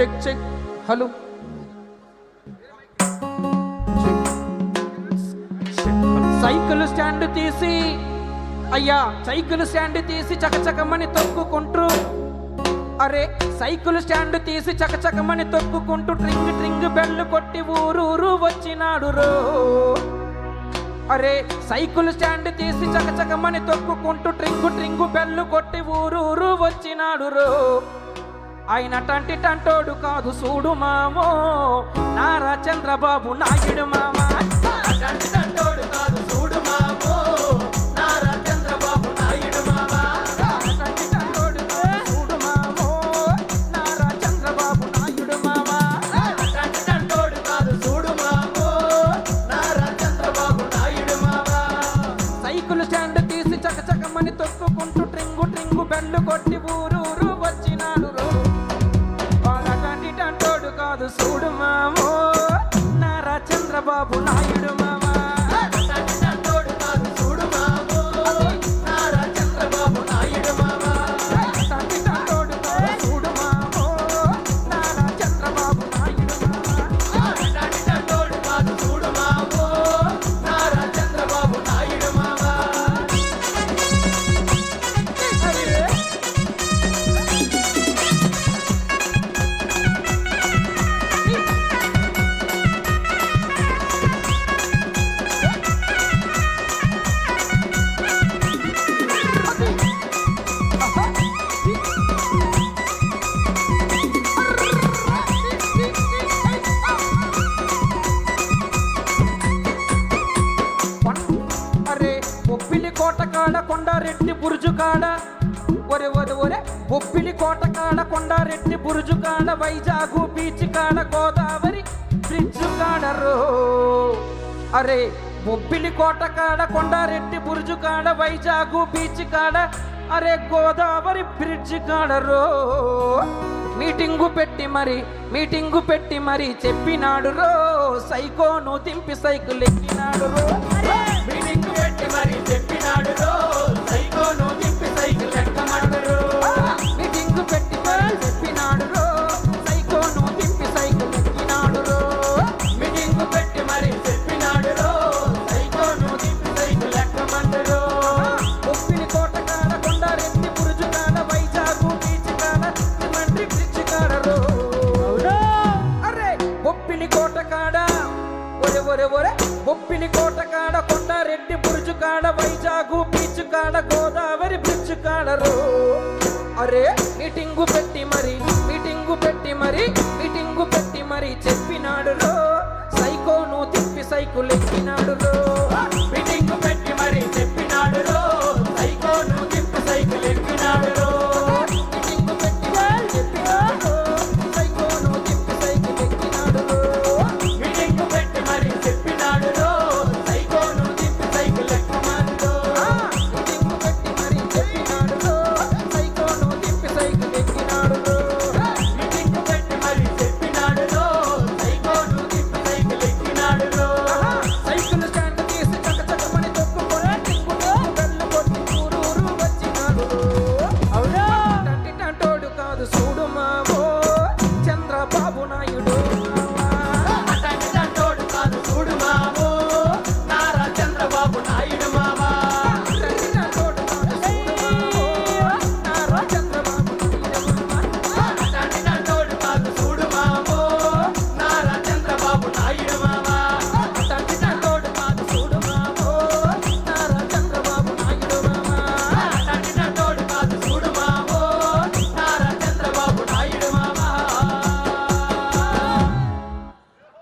Check check. Hello. Cycle stand తీసి అయ్యా cycle stand తీసి చకచకమని తొక్కుకుంటూ అరే సైకిల్ స్టాండ్ తీసి చకచకమని తొక్కుకుంటూ ట్రింగ్ ట్రింగ్ బెల్ కొట్టి ఊరూరు వచ్చినాడు రో. అరే సైకిల్ స్టాండ్ తీసి చకచకమని తొక్కుకుంటూ ట్రింగు ట్రింగు బెల్లు కొట్టి ఊరూరు వచ్చినాడు రో. ఆయన టంటి టంటోడు కాదు చూడు మామో. నారా చంద్రబాబు నాయుడు మామ. టంటి టంటోడు కాదు చూడు తొక్కుకుంటూ ట్రింగు ట్రింగు బెల్లు కొట్టి ఊరూరు వచ్చినాడు రో. వాళ్ళకంటి కాదు చూడు మామో. నారా చంద్రబాబు నాయుడు మా కొండారెడ్డి బురుజు కాడ. ఒరే ఒరే ఒరే బొప్పిలి కోట కాడ కొండారెడ్డి బురుజు కాడ వైజాగు బీచ్ కాడ గోదావరి బ్రిడ్జ్ కాడ రో. అరే బొబ్బిలి కోట కాడ కొండారెడ్డి బురుజు కాడ వైజాగు బీచ్ కాడ అరే గోదావరి బ్రిడ్జ్ కాడ రో. మీటింగు పెట్టి మరి మీటింగు పెట్టి మరి చెప్పినాడు రో. సైకోను దింపి సైకిల్ ఎక్కినాడు రో. మీటింగు పెట్టి మరి చెప్పినాడు రో. ఒరే బొప్పిలి కోట కాడ కొండారెడ్డి బురుజు కాడ వైజాగు బీచ్ కాడ గోదావరి బ్రిడ్జ్ కాడ రో. అరే మీటింగు పెట్టి మరి మీటింగు పెట్టి మరి మీటింగు పెట్టి మరి చెప్పినాడు రో. సైకోను తిప్పి సైకిల్ ఎక్కినాడు రో.